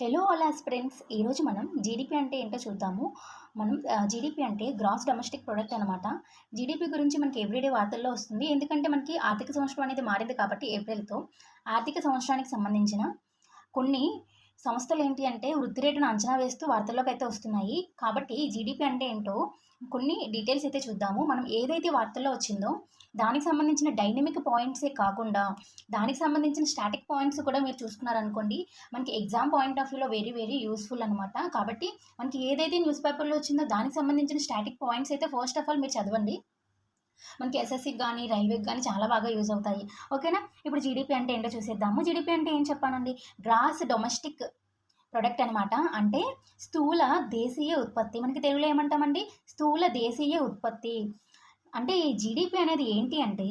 Hello అలాస్ friends ఈరోజు మనం GDP అంటే ఏంటో చూద్దాము. మనం జీడిపి అంటే గ్రాస్ డొమెస్టిక్ ప్రొడక్ట్ అనమాట జీడిపి గురించి మనకి ఎవ్రీడే వార్తల్లో వస్తుంది. ఎందుకంటే మనకి ఆర్థిక సంవత్సరం అనేది మారింది కాబట్టి ఏప్రిల్తో ఆర్థిక సంవత్సరానికి సంబంధించిన కొన్ని సంస్థలు ఏంటి అంటే వృద్ధి రేటును అంచనా వేస్తూ వార్తల్లోకి అయితే వస్తున్నాయి. కాబట్టి జీడిపి అంటే ఏంటో కొన్ని డీటెయిల్స్ అయితే చూద్దాము. మనం ఏదైతే వార్తల్లో వచ్చిందో దానికి సంబంధించిన డైనమిక్ పాయింట్సే కాకుండా దానికి సంబంధించిన స్టాటిక్ పాయింట్స్ కూడా మీరు చూసుకున్నారనుకోండి మనకి ఎగ్జామ్ పాయింట్ ఆఫ్ వ్యూలో వెరీ వెరీ యూస్ఫుల్ అనమాట కాబట్టి మనకి ఏదైతే న్యూస్ పేపర్లో వచ్చిందో దానికి సంబంధించిన స్టాటిక్ పాయింట్స్ అయితే ఫస్ట్ ఆఫ్ ఆల్ మీరు చదవండి. మనకి ఎస్ఎస్సికి కానీ రైల్వేకి కానీ చాలా బాగా యూజ్ అవుతాయి. ఓకేనా ఇప్పుడు జీడిపి అంటే ఏంటో చూసేద్దాము. జీడిపి అంటే ఏం చెప్పానండి? గ్రాస్ డొమెస్టిక్ ప్రొడక్ట్ అనమాట అంటే స్థూల దేశీయ ఉత్పత్తి. మనకి తెలుగులో ఏమంటామండి? స్థూల దేశీయ ఉత్పత్తి. అంటే ఈ జీడిపి అనేది ఏంటి అంటే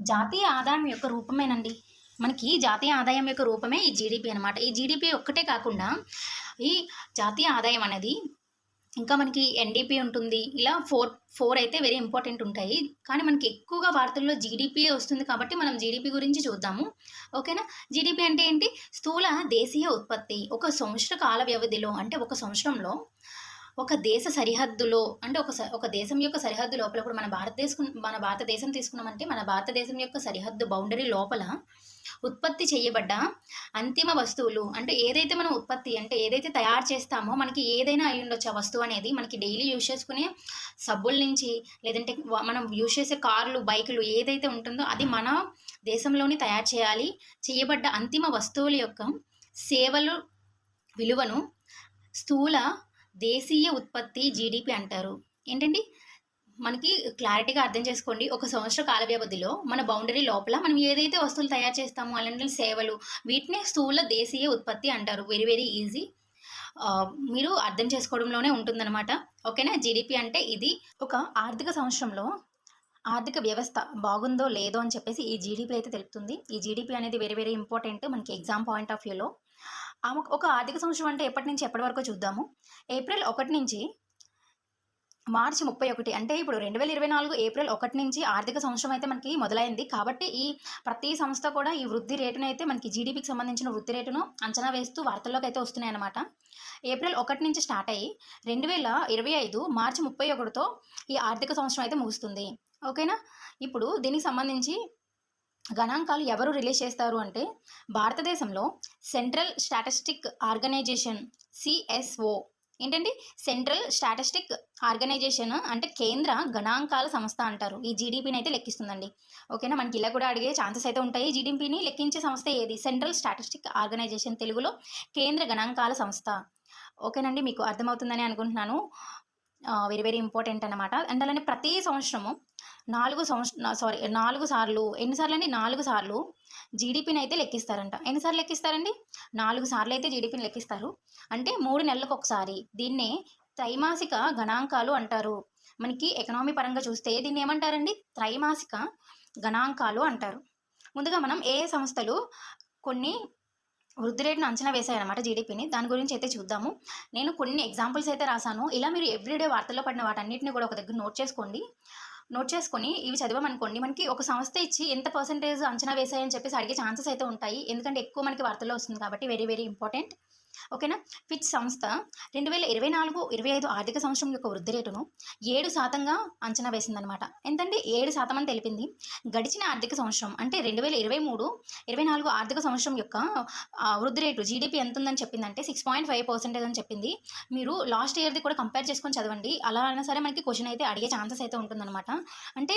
జాతీయ ఆదాయం యొక్క రూపమేనండి. మనకి జాతీయ ఆదాయం యొక్క రూపమే ఈ జీడిపి అనమాట ఈ జీడిపి ఒక్కటే కాకుండా ఈ జాతీయ ఆదాయం అనేది ఇంకా మనకి ఎన్డీపీ ఉంటుంది. ఇలా ఫోర్ ఫోర్ అయితే వెరీ ఇంపార్టెంట్ ఉంటాయి. కానీ మనకి ఎక్కువగా వార్తల్లో జీడిపి వస్తుంది కాబట్టి మనం జీడిపి గురించి చూద్దాము. ఓకేనా జీడిపి అంటే ఏంటి? స్థూల దేశీయ ఉత్పత్తి. ఒక సంవత్సర కాల వ్యవధిలో అంటే ఒక సంవత్సరంలో ఒక దేశ సరిహద్దులో అంటే ఒక ఒక దేశం యొక్క సరిహద్దు లోపల ఇప్పుడు మన భారతదేశం మన భారతదేశం తీసుకున్నామంటే మన భారతదేశం యొక్క సరిహద్దు బౌండరీ లోపల ఉత్పత్తి చేయబడ్డ అంతిమ వస్తువులు. అంటే ఏదైతే మనం ఉత్పత్తి అంటే ఏదైతే తయారు చేస్తామో మనకి ఏదైనా అయి ఉండొచ్చు ఆ వస్తువు అనేది మనకి డైలీ యూజ్ చేసుకునే సబ్బుల నుంచి లేదంటే మనం యూజ్ చేసే కార్లు బైకులు ఏదైతే ఉంటుందో అది మన దేశంలోనే తయారు చేయాలి. చేయబడ్డ అంతిమ వస్తువుల యొక్క సేవలు విలువను స్థూల దేశీయ ఉత్పత్తి జీడిపి అంటారు. ఏంటండి? మనకి క్లారిటీగా అర్థం చేసుకోండి. ఒక సంవత్సర కాల వ్యవధిలో మన బౌండరీ లోపల మనం ఏదైతే వస్తువులు తయారు చేస్తామో అలాంటి సేవలు వీటిని స్థూల దేశీయ ఉత్పత్తి అంటారు. వెరీ వెరీ ఈజీ మీరు అర్థం చేసుకోవడంలోనే ఉంటుందన్నమాట. ఓకేనా? జీడిపి అంటే ఇది ఒక ఆర్థిక సంవత్సరంలో ఆర్థిక వ్యవస్థ బాగుందో లేదో అని చెప్పేసి ఈ జీడిపి అయితే తెలుపుతుంది. ఈ జీడిపి అనేది వెరీ వెరీ ఇంపార్టెంట్ మనకి ఎగ్జామ్ పాయింట్ ఆఫ్ వ్యూలో ఒక ఆర్థిక సంవత్సరం అంటే ఎప్పటి నుంచి ఎప్పటి వరకు చూద్దాము? ఏప్రిల్ ఒకటి నుంచి మార్చి ముప్పై ఒకటి అంటే ఇప్పుడు రెండు వేల ఇరవై నాలుగు ఏప్రిల్ ఒకటి నుంచి ఆర్థిక సంవత్సరం అయితే మనకి మొదలైంది. కాబట్టి ఈ ప్రతి సంస్థ కూడా ఈ వృద్ధి రేటును అయితే మనకి జీడిపికి సంబంధించిన వృద్ధి రేటును అంచనా వేస్తూ వార్తల్లోకి అయితే వస్తున్నాయి అనమాట ఏప్రిల్ ఒకటి నుంచి స్టార్ట్ అయ్యి రెండు వేల ఇరవై ఐదు మార్చి ముప్పై ఒకటితో ఈ ఆర్థిక సంవత్సరం అయితే ముగుస్తుంది. ఓకేనా? ఇప్పుడు దీనికి సంబంధించి గణాంకాలు ఎవరు రిలీజ్ చేస్తారు అంటే భారతదేశంలో సెంట్రల్ స్టాటిస్టిక్ ఆర్గనైజేషన్ సిఎస్ఓ ఏంటండి? సెంట్రల్ స్టాటిస్టిక్ ఆర్గనైజేషన్ అంటే కేంద్ర గణాంకాల సంస్థ అంటారు. ఈ జీడిపిని అయితే లెక్కిస్తుందండి. ఓకేనా? మనకి ఇలా కూడా అడిగే ఛాన్సెస్ అయితే ఉంటాయి. జీడిపిని లెక్కించే సంస్థ ఏది? సెంట్రల్ స్టాటిస్టిక్ ఆర్గనైజేషన్ తెలుగులో కేంద్ర గణాంకాల సంస్థ. ఓకేనండి? మీకు అర్థమవుతుందని అనుకుంటున్నాను. వెరీ వెరీ ఇంపార్టెంట్ అనమాట అండ్ అలానే ప్రతి సంవత్సరము నాలుగు సంవత్సరం సారీ నాలుగు సార్లు ఎన్నిసార్లు అండి నాలుగు సార్లు జీడిపిని అయితే లెక్కిస్తారంట ఎన్నిసార్లు లెక్కిస్తారండి? నాలుగు సార్లు అయితే జీడిపిని లెక్కిస్తారు. అంటే మూడు నెలలకు ఒకసారి. దీన్నే త్రైమాసిక గణాంకాలు అంటారు. మనకి ఎకనామీ పరంగా చూస్తే దీన్ని ఏమంటారండి? త్రైమాసిక గణాంకాలు అంటారు. ముందుగా మనం ఏ సంస్థలు కొన్ని వృద్ధి రేటును అంచనా వేశాయన్నమాట జీడిపిని? దాని గురించి అయితే చూద్దాము. నేను కొన్ని ఎగ్జాంపుల్స్ అయితే రాశాను. ఇలా మీరు ఎవ్రీడే వార్తల్లో పడిన వాటన్నిటిని కూడా ఒక దగ్గర నోట్ చేసుకోండి. నోట్ చేసుకొని ఇవి చదివామనుకోండి మనకి ఒక సంస్థ ఇచ్చి ఎంత పర్సంటేజ్ అంచనా వేసాయని చెప్పేసి అడిగే ఛాన్సెస్ అయితే ఉంటాయి. ఎందుకంటే ఎక్కువ మనకి వార్తల్లో వస్తుంది కాబట్టి వెరీ వెరీ ఇంపార్టెంట్ ఓకేనా? ఫిచ్ సంస్థ రెండు వేల ఇరవై నాలుగు ఇరవై ఐదు ఆర్థిక సంవత్సరం యొక్క వృద్ధి రేటును ఏడు శాతంగా అంచనా వేసిందనమాట ఎంతంటే ఏడు శాతం అని తెలిపింది. గడిచిన ఆర్థిక సంవత్సరం అంటే రెండు వేల ఇరవై మూడు ఇరవై నాలుగు ఆర్థిక సంవత్సరం యొక్క వృద్ధి రేటు జీడిపి ఎంత ఉందని చెప్పిందంటే సిక్స్ పాయింట్ ఫైవ్ పర్సెంటేజ్ అని చెప్పింది. మీరు లాస్ట్ ఇయర్ది కూడా కంపేర్ చేసుకొని చదవండి. అలా అయినా సరే మనకి క్వశ్చన్ అయితే అడిగే ఛాన్సెస్ అయితే ఉంటుందన్నమాట. అంటే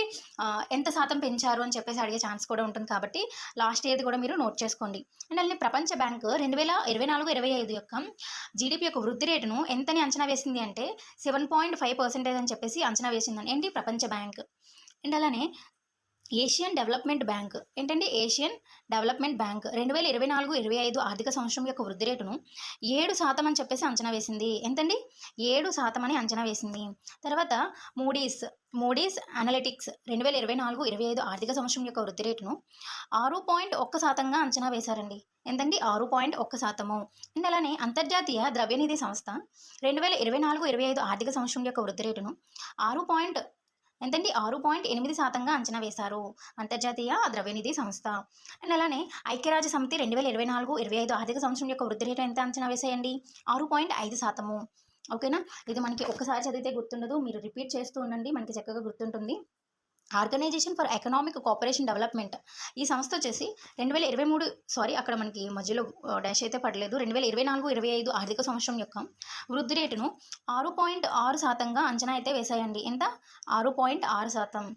ఎంత శాతం పెంచారు అని చెప్పేసి అడిగే ఛాన్స్ కూడా ఉంటుంది కాబట్టి లాస్ట్ ఇయర్ది కూడా మీరు నోట్ చేసుకోండి. అండ్ అలానే ప్రపంచ బ్యాంక్ రెండు వేల ఇరవై నాలుగు ఇరవై ఐదు యొక్క జీడిపి యొక్క వృద్ధి రేటును ఎంతని అంచనా వేసింది అంటే సెవెన్ పాయింట్ ఫైవ్ పర్సెంటేజ్ అని చెప్పేసి అంచనా వేసిందని ఏంటి ప్రపంచ బ్యాంక్. అండ్ అలానే ఏషియన్ డెవలప్మెంట్ బ్యాంక్. ఏంటంటే ఏషియన్ డెవలప్మెంట్ బ్యాంక్. రెండు వేల ఇరవై నాలుగు ఇరవై ఐదు ఆర్థిక సంవత్సరం యొక్క వృద్ధి రేటును ఏడు శాతం అని చెప్పేసి అంచనా వేసింది. ఎంతండి? ఏడు శాతం అని అంచనా వేసింది. తర్వాత మూడీస్ మూడీస్ అనలిటిక్స్ రెండు వేల ఇరవై నాలుగు ఇరవై ఐదు ఆర్థిక సంవత్సరం యొక్క వృద్ధి రేటును ఆరు పాయింట్ ఒక్క శాతంగా అంచనా వేశారండి. ఎంతండి? ఆరు పాయింట్ ఒక్క శాతము. అండ్ అంతర్జాతీయ ద్రవ్యనిధి సంస్థ రెండు వేల ఇరవై నాలుగు ఇరవై ఐదు ఆర్థిక సంవత్సరం యొక్క వృద్ధి రేటును ఆరు పాయింట్ ఎంతండి? ఆరు పాయింట్ ఎనిమిది శాతంగా అంచనా వేశారు అంతర్జాతీయ ద్రవ్యనిధి సంస్థ. అండ్ అలానే ఐక్యరాజ్య సమితి రెండు వేల ఇరవై నాలుగు ఇరవై ఐదు ఆర్థిక సంవత్సరం యొక్క వృద్ధి రేటు ఎంత అంచనా వేసేయండి ఆరు పాయింట్ ఐదు శాతము. ఓకేనా? ఇది మనకి ఒక్కసారి చదివితే గుర్తుండదు. మీరు రిపీట్ చేస్తూ ఉండండి. మనకి చక్కగా గుర్తుంటుంది. Organisation for economic cooperation development. ఈ సంస్థ వచ్చేసి రెండు వేల ఇరవై మూడు సారీ అక్కడ మనకి మధ్యలో డాష్ అయితే పడలేదు రెండు వేల ఇరవై నాలుగు ఇరవై ఐదు ఆర్థిక సంవత్సరం యొక్క వృద్ధి రేటును ఆరు పాయింట్ ఆరు శాతంగా అంచనా అయితే వేశాయండి. ఎంత? ఆరు పాయింట్ ఆరు శాతం.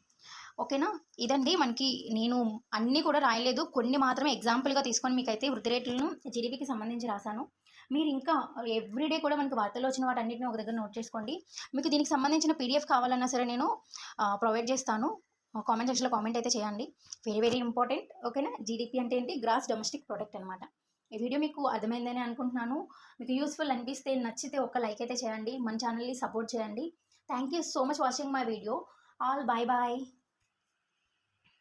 ఓకేనా? ఇదండి మనకి నేను అన్నీ కూడా రాయలేదు. కొన్ని మాత్రమే ఎగ్జాంపుల్గా తీసుకొని మీకైతే వృద్ధి రేట్లను జీడిపికి సంబంధించి రాశాను. మీరు ఇంకా ఎవ్రీడే కూడా మనకి వార్తల్లో వచ్చిన వాటన్నిటిని ఒక దగ్గర నోట్ చేసుకోండి. మీకు దీనికి సంబంధించిన పీడిఎఫ్ కావాలన్నా సరే నేను ప్రొవైడ్ చేస్తాను. కామెంట్ సెక్షన్లో కామెంట్ అయితే చేయండి. వెరీ వెరీ ఇంపార్టెంట్ ఓకేనా జీడిపి అంటే ఏంటి? గ్రాస్ డొమెస్టిక్ ప్రొడక్ట్ అనమాట ఈ వీడియో మీకు అర్థమైందని అనుకుంటున్నాను. మీకు యూస్ఫుల్ అనిపిస్తే నచ్చితే ఒక లైక్ అయితే చేయండి. మన ఛానల్ని సపోర్ట్ చేయండి. Thank you so much watching my video all bye bye